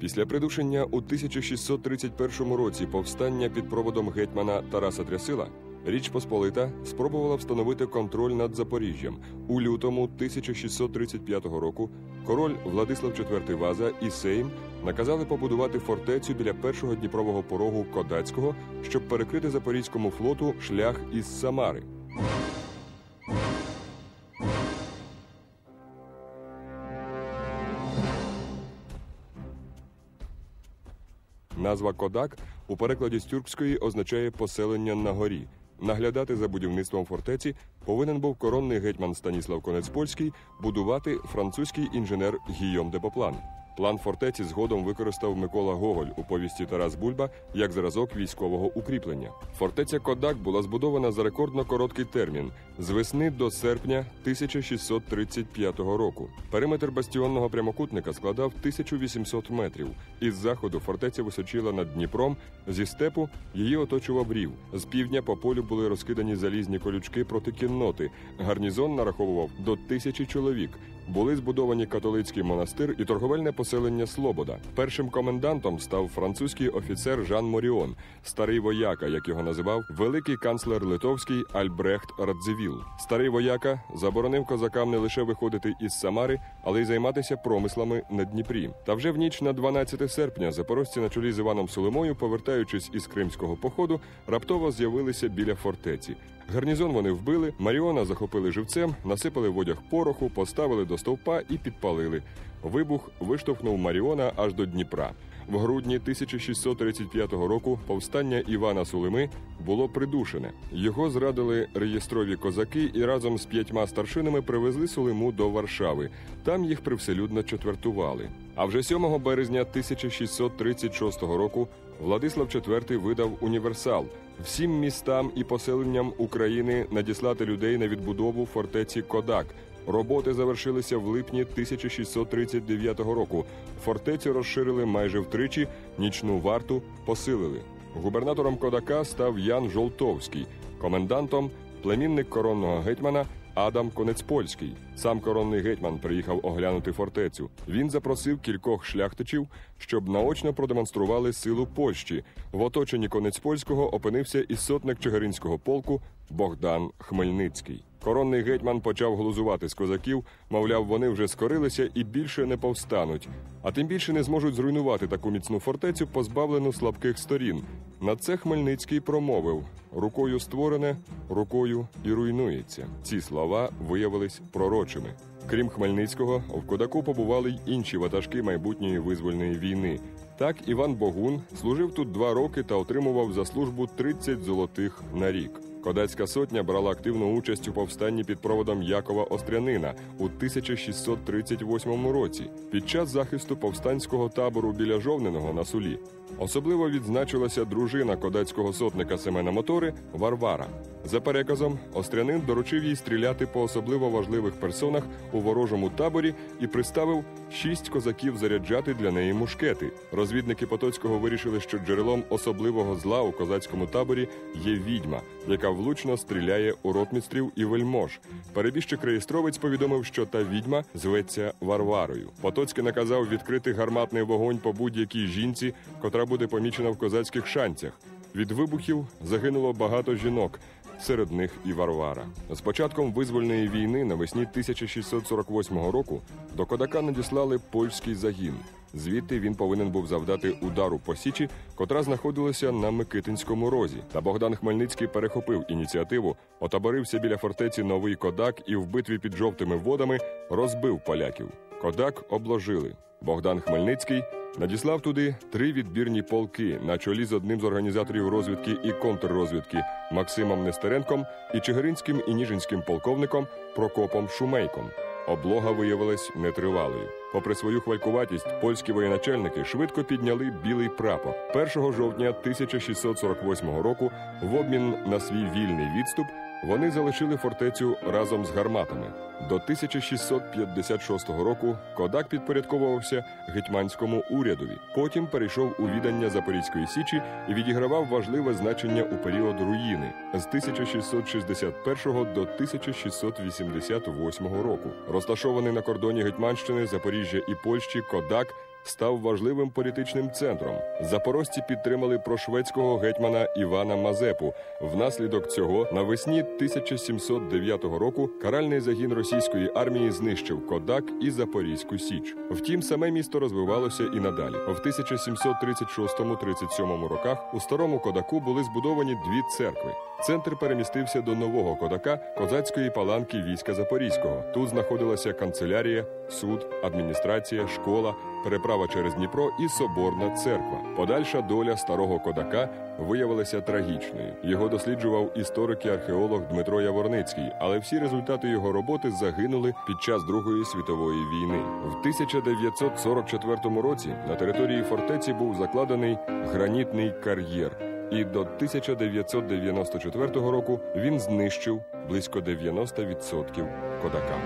Після придушення у 1631 році повстання під проводом гетьмана Тараса Трясила Річ Посполита спробувала встановити контроль над Запоріжжям у лютому 1635 року. Король Владислав IV Ваза і Сейм наказали побудувати фортецю біля першого дніпрового порогу Кодацького, щоб перекрити запорізькому флоту шлях із Самари. Назва Кодак у перекладі з тюркської означає поселення на горі. Наглядати за будівництвом фортеці повинен був коронний гетьман Станіслав Конецпольський будувати французький інженер Гійом де Поплан. План фортеці згодом використав Микола Гоголь у повісті Тарас Бульба як зразок військового укріплення. Фортеця Кодак була збудована за рекордно короткий термін з весни до серпня 1635 року. Периметр бастіонного прямокутника складав 1800 метрів. Із заходу фортеця височила над Дніпром, зі степу її оточував рів. З півдня по полю були розкидані залізні колючки проти кінноти. Гарнізон нараховував до тисячі чоловік були збудовані католицький монастир і торговельне поселення Слобода. Першим комендантом став французький офіцер Жан Моріон, старий вояка, як його називав, великий канцлер литовський Альбрехт Радзивіл. Старий вояка заборонив козакам не лише виходити із Самари, але й займатися промислами на Дніпрі. Та вже в ніч на 12 серпня запорожці на чолі з Іваном Сулимою, повертаючись із кримського походу, раптово з'явилися біля фортеці. Гарнізон вони вбили, Маріона захопили живцем, насипали в одяг пороху, поставили до стовпа і підпалили. Вибух виштовхнув Маріона аж до Дніпра. В грудні 1635 року повстання Івана Сулими було придушене. Його зрадили реєстрові козаки і разом з п'ятьма старшинами привезли Сулиму до Варшави. Там їх привселюдно четвертували. А вже 7 березня 1636 року Владислав IV видав універсал всім містам і поселенням України надіслати людей на відбудову фортеці Кодак. Роботи завершилися в липні 1639 року. Фортецю розширили майже втричі, нічну варту посилили. Губернатором Кодака став Ян Жолтовський, комендантом племінник коронного гетьмана Адам Конецпольський. Сам коронний гетьман приїхав оглянути фортецю. Він запросив кількох шляхтичів, щоб наочно продемонстрували силу Польщі. В оточенні Конецпольського опинився і сотник Чигиринського полку Богдан Хмельницький. Коронний гетьман почав глузувати з козаків, мовляв, вони вже скорилися і більше не повстануть, а тим більше не зможуть зруйнувати таку міцну фортецю, позбавлену слабких сторін. На це Хмельницький промовив: рукою створене, рукою і руйнується. Ці слова виявились пророчими. Крім Хмельницького, в Кодаку побували й інші ватажки майбутньої визвольної війни. Так Іван Богун служив тут два роки та отримував за службу 30 золотих на рік. Кодацька сотня брала активну участь у повстанні під проводом Якова Острянина у 1638 році під час захисту повстанського табору біля Жовненого на Сулі. Особливо відзначилася дружина кодацького сотника Семена Мотори Варвара. За переказом, Острянин доручив їй стріляти по особливо важливих персонах у ворожому таборі і приставив шість козаків заряджати для неї мушкети. Розвідники Потоцького вирішили, що джерелом особливого зла у козацькому таборі є відьма, яка влучно стріляє у ротмістрів і вельмож. Перебіжчик реєстровець повідомив, що та відьма зветься Варварою. Потоцький наказав відкрити гарматний вогонь по будь-якій жінці, котра буде помічена в козацьких шанцях. Від вибухів загинуло багато жінок. Серед них і Варвара. З початком визвольної війни навесні 1648 року до Кодака надіслали польський загін. Звідти він повинен був завдати удару по січі, котра знаходилася на Микитинському розі. Та Богдан Хмельницький перехопив ініціативу, отаборився біля фортеці Новий Кодак і в битві під жовтими водами розбив поляків. Кодак обложили. Богдан Хмельницький надіслав туди три відбірні полки на чолі з одним з організаторів розвідки і контррозвідки Максимом Нестеренком і Чигиринським і Ніжинським полковником Прокопом Шумейком. Облога виявилась нетривалою. Попри свою хвалькуватість, польські воєначальники швидко підняли білий прапор 1 жовтня 1648 року. В обмін на свій вільний відступ вони залишили фортецю разом з гарматами. До 1656 року Кодак підпорядковувався гетьманському урядові. Потім перейшов у відання Запорізької січі і відігравав важливе значення у період руїни з 1661 до 1688 року. Розташований на кордоні Гетьманщини, Запоріжжя і Польщі, Кодак став важливим політичним центром. Запорожці підтримали прошведського гетьмана Івана Мазепу. Внаслідок цього навесні 1709 року каральний загін російської армії знищив Кодак і Запорізьку Січ. Втім, саме місто розвивалося і надалі. В 1736-37 роках у старому Кодаку були збудовані дві церкви. Центр перемістився до нового Кодака козацької паланки війська Запорізького. Тут знаходилася канцелярія, суд, адміністрація, школа, переправа через Дніпро і соборна церква. Подальша доля старого Кодака виявилася трагічною. Його досліджував історик і археолог Дмитро Яворницький, але всі результати його роботи загинули під час Другої світової війни. В 1944 році на території фортеці був закладений гранітний кар'єр. І до 1994 року він знищив близько 90% кодака.